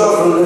yourself from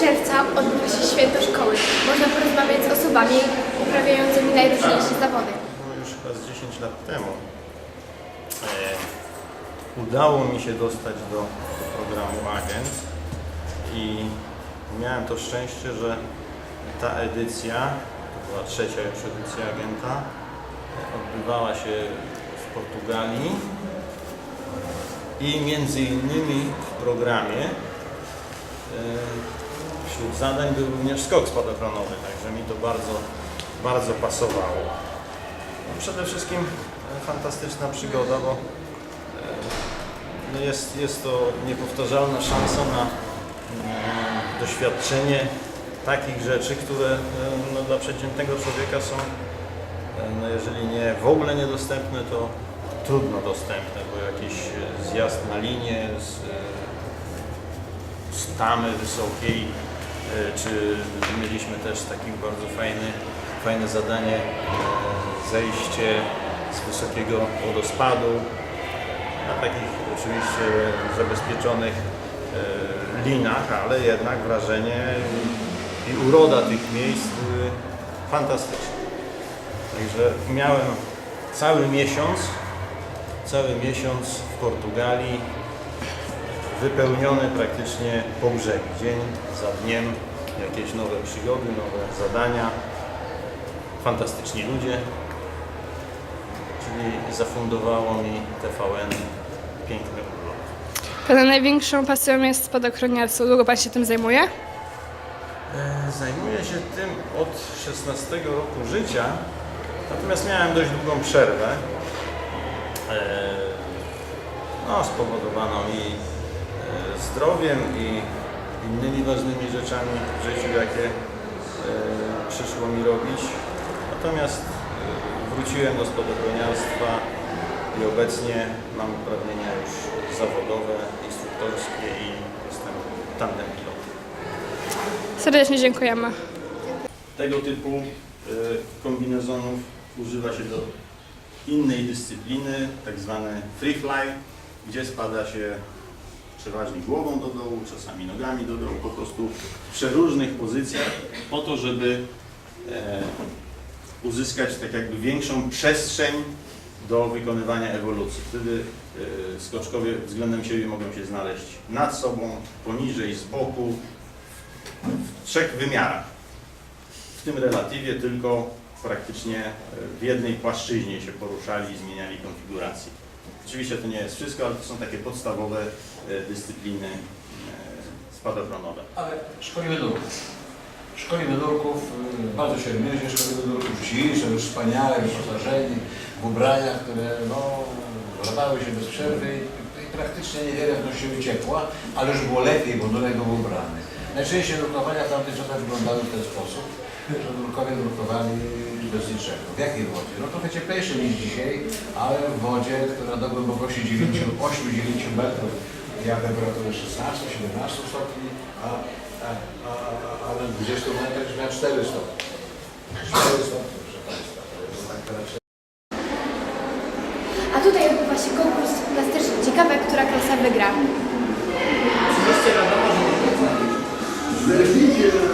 czerwca, odbywa się święto szkoły. Można porozmawiać z osobami uprawiającymi najróżniejsze zawody. No już chyba z 10 lat temu e, udało mi się dostać do programu Agent i miałem to szczęście, że ta edycja, to była trzecia już edycja Agenta, odbywała się w Portugalii i między innymi w programie e, wśród zadań był również skok spadochronowy, także mi to bardzo, bardzo pasowało. No, Przede wszystkim e, fantastyczna przygoda, bo e, no jest, jest to niepowtarzalna szansa na mm, doświadczenie takich rzeczy, które e, no, dla przeciętnego człowieka są, no, jeżeli nie w ogóle niedostępne, to trudno dostępne, bo jakiś zjazd na linię z, z tamy wysokiej, czy mieliśmy też taki bardzo fajny, fajne zadanie, e, zejście z wysokiego wodospadu, na takich oczywiście zabezpieczonych e, linach, ale jednak wrażenie i uroda tych miejsc były fantastyczne. Także miałem cały miesiąc, cały miesiąc w Portugalii wypełniony praktycznie po brzeg. Dzień za dniem jakieś nowe przygody, nowe zadania. Fantastyczni ludzie. Czyli zafundowało mi TVN piękny urlop. Pana największą pasją jest spadochroniarstwo. Długo Pan się tym zajmuje? E, Zajmuję się tym od 16 roku życia, natomiast miałem dość długą przerwę. E, No, spowodowaną i e, zdrowiem, i innymi ważnymi rzeczami w życiu, jakie e, przyszło mi robić. Natomiast e, wróciłem do spadochroniarstwa i obecnie mam uprawnienia już zawodowe, instruktorskie i jestem tandem pilotem. Serdecznie dziękujemy. Tego typu kombinezonów używa się do innej dyscypliny, tak zwany free fly, gdzie spada się przeważnie głową do dołu, czasami nogami do dołu, po prostu w przeróżnych pozycjach, po to, żeby e, uzyskać tak jakby większą przestrzeń do wykonywania ewolucji. Wtedy e, skoczkowie względem siebie mogą się znaleźć nad sobą, poniżej, z boku, w trzech wymiarach w tym relatywie tylko praktycznie e, w jednej płaszczyźnie się poruszali i zmieniali konfigurację. Oczywiście to nie jest wszystko, ale to są takie podstawowe e, dyscypliny e, spadochronowe. Ale szkolimy nurków. Szkolimy nurków, y, bardzo się mierzy, szkolimy nurków są już wspaniale wyposażeni w ubrania, które no, latały się bez przerwy i, praktycznie niewiele wnosiły ciepła, ale już było lepiej, bo nurek był ubrany. Najczęściej nurkowania w tamtych czasach wyglądały w ten sposób, że nurkowie nurkowali bez niczego. W jakiej wodzie? No trochę cieplejszej niż dzisiaj, ale w wodzie, która do głębokości 8-9 metrów miała temperaturę 16-17 stopni, a, a, a, a na 20 metrach miała 4 stopnie. 4 stopnie, proszę Państwa. A tutaj odbywa się konkurs plastyczny. Ciekawe, która klasa wygra. Oczywiście wiadomo, że nie